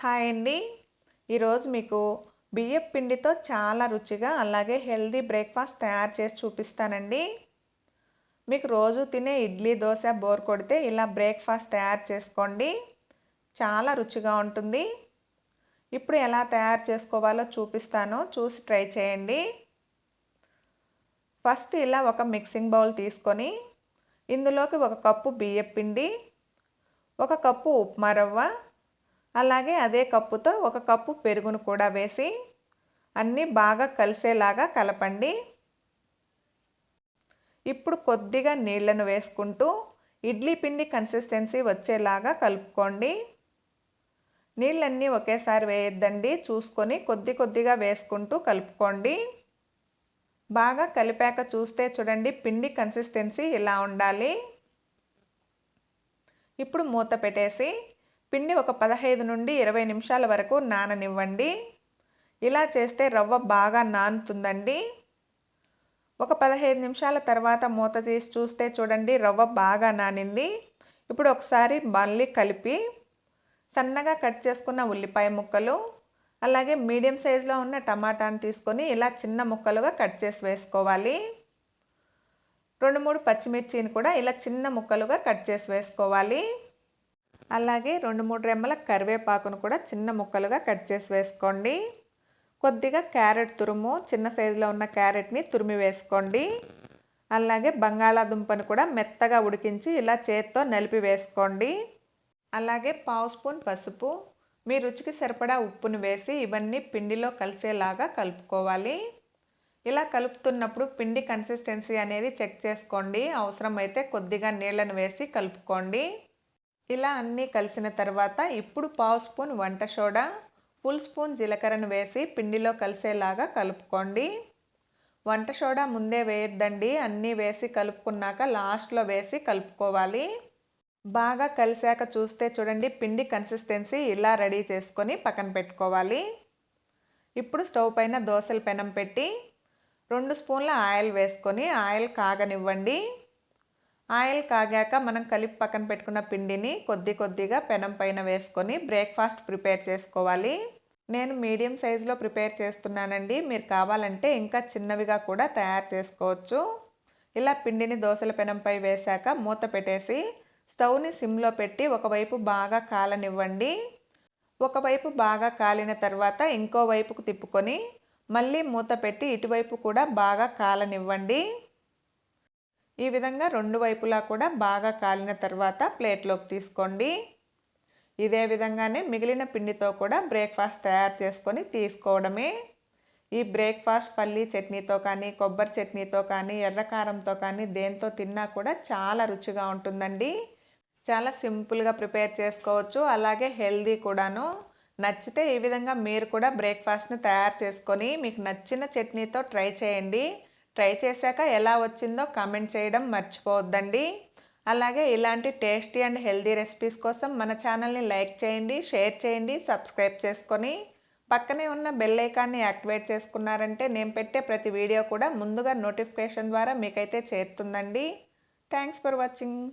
Hi అండి. ఈరోజు మీకు బియ్యం పిండితో చాలా రుచిగా అలాగే హెల్దీ బ్రేక్ఫాస్ట్ తయారు చేసి చూపిస్తానండి. మీకు రోజు తినే ఇడ్లీ దోశ బోర్ కొడితే ఇలా బ్రేక్ఫాస్ట్ తయారు చేసుకోండి. చాలా రుచిగా ఉంటుంది. ఇప్పుడు ఎలా తయారు చేసుకోవాలో చూపిస్తాను. చూసి ట్రై చేయండి. ఫస్ట్ ఇలా ఒక మిక్సింగ్ బౌల్ తీసుకొని ఇందులోకి ఒక కప్పు బియ్యం పిండి ఒక కప్పు ఉప్మా రవ్వ అలాగే అదే కప్పుతో ఒక కప్పు పెరుగును కూడా వేసి అన్నీ బాగా కలిసేలాగా కలపండి. ఇప్పుడు కొద్దిగా నీళ్ళను వేసుకుంటూ ఇడ్లీ పిండి కన్సిస్టెన్సీ వచ్చేలాగా కలుపుకోండి. నీళ్ళన్నీ ఒకేసారి వేయొద్దండి. చూసుకొని కొద్ది కొద్దిగా వేసుకుంటూ కలుపుకోండి. బాగా కలిపాక చూస్తే చూడండి పిండి కన్సిస్టెన్సీ ఇలా ఉండాలి. ఇప్పుడు మూత పెట్టేసి పిండి ఒక పదహైదు నుండి ఇరవై నిమిషాల వరకు నాననివ్వండి. ఇలా చేస్తే రవ్వ బాగా నానుతుందండి. ఒక పదహైదు నిమిషాల తర్వాత మూత తీసి చూస్తే చూడండి రవ్వ బాగా నానింది. ఇప్పుడు ఒకసారి మళ్ళీ కలిపి సన్నగా కట్ చేసుకున్న ఉల్లిపాయ ముక్కలు అలాగే మీడియం సైజులో ఉన్న టమాటాను తీసుకొని ఇలా చిన్న ముక్కలుగా కట్ చేసి వేసుకోవాలి. రెండు మూడు పచ్చిమిర్చిని కూడా ఇలా చిన్న ముక్కలుగా కట్ చేసి వేసుకోవాలి. అలాగే రెండు మూడు రెమ్మల కరివేపాకును కూడా చిన్న ముక్కలుగా కట్ చేసి వేసుకోండి. కొద్దిగా క్యారెట్ తురుము చిన్న సైజులో ఉన్న క్యారెట్ని తురిమి వేసుకోండి. అలాగే బంగాళాదుంపను కూడా మెత్తగా ఉడికించి ఇలా చేత్తో నలిపి వేసుకోండి. అలాగే పావు స్పూన్ పసుపు మీ రుచికి సరిపడా ఉప్పును వేసి ఇవన్నీ పిండిలో కలిసేలాగా కలుపుకోవాలి. ఇలా కలుపుతున్నప్పుడు పిండి కన్సిస్టెన్సీ అనేది చెక్ చేసుకోండి. అవసరమైతే కొద్దిగా నీళ్ళను వేసి కలుపుకోండి. ఇలా అన్నీ కలిసిన తర్వాత ఇప్పుడు పావు స్పూన్ వంట సోడా ఫుల్ స్పూన్ జీలకర్రను వేసి పిండిలో కలిసేలాగా కలుపుకోండి. వంట సోడా ముందే వేయొద్దండి. అన్నీ వేసి కలుపుకున్నాక లాస్ట్లో వేసి కలుపుకోవాలి. బాగా కలిసాక చూస్తే చూడండి పిండి కన్సిస్టెన్సీ ఇలా రెడీ చేసుకొని పక్కన పెట్టుకోవాలి. ఇప్పుడు స్టవ్ పైన దోశల పెనం పెట్టి రెండు స్పూన్ల ఆయిల్ వేసుకొని ఆయిల్ కాగనివ్వండి. ఆయిల్ కాగాక మనం కలిపి పక్కన పెట్టుకున్న పిండిని కొద్ది కొద్దిగా పెనం పైన వేసుకొని బ్రేక్ఫాస్ట్ ప్రిపేర్ చేసుకోవాలి. నేను మీడియం సైజులో ప్రిపేర్ చేస్తున్నానండి. మీరు కావాలంటే ఇంకా చిన్నవిగా కూడా తయారు చేసుకోవచ్చు. ఇలా పిండిని దోశల పెనంపై వేశాక మూత పెట్టేసి స్టవ్ని సిమ్లో పెట్టి ఒకవైపు బాగా కాలనివ్వండి. ఒకవైపు బాగా కాలిన తర్వాత ఇంకో వైపుకు తిప్పుకొని మళ్ళీ మూత పెట్టి ఇటువైపు కూడా బాగా కాలనివ్వండి. ఈ విధంగా రెండు వైపులా కూడా బాగా కాలిన తర్వాత ప్లేట్లోకి తీసుకోండి. ఇదే విధంగానే మిగిలిన పిండితో కూడా బ్రేక్ఫాస్ట్ తయారు చేసుకొని తీసుకోవడమే. ఈ బ్రేక్ఫాస్ట్ పల్లీ చట్నీతో కానీ కొబ్బరి చట్నీతో కానీ ఎర్రకారంతో కానీ దేంతో తిన్నా కూడా చాలా రుచిగా ఉంటుందండి. చాలా సింపుల్గా ప్రిపేర్ చేసుకోవచ్చు. అలాగే హెల్దీ కూడాను. నచ్చితే ఈ విధంగా మీరు కూడా బ్రేక్ఫాస్ట్ని తయారు చేసుకొని మీకు నచ్చిన చట్నీతో ట్రై చేయండి. ట్రై చేశాక ఎలా వచ్చిందో కామెంట్ చేయడం మర్చిపోవద్దండి. అలాగే ఇలాంటి టేస్టీ అండ్ హెల్దీ రెసిపీస్ కోసం మన ఛానల్ని లైక్ చేయండి షేర్ చేయండి సబ్స్క్రైబ్ చేసుకొని పక్కనే ఉన్న బెల్ ఐకాన్ని యాక్టివేట్ చేసుకున్నారంటే నేను పెట్టే ప్రతి వీడియో కూడా ముందుగా నోటిఫికేషన్ ద్వారా మీకైతే చేరుతుందండి. Thanks for watching.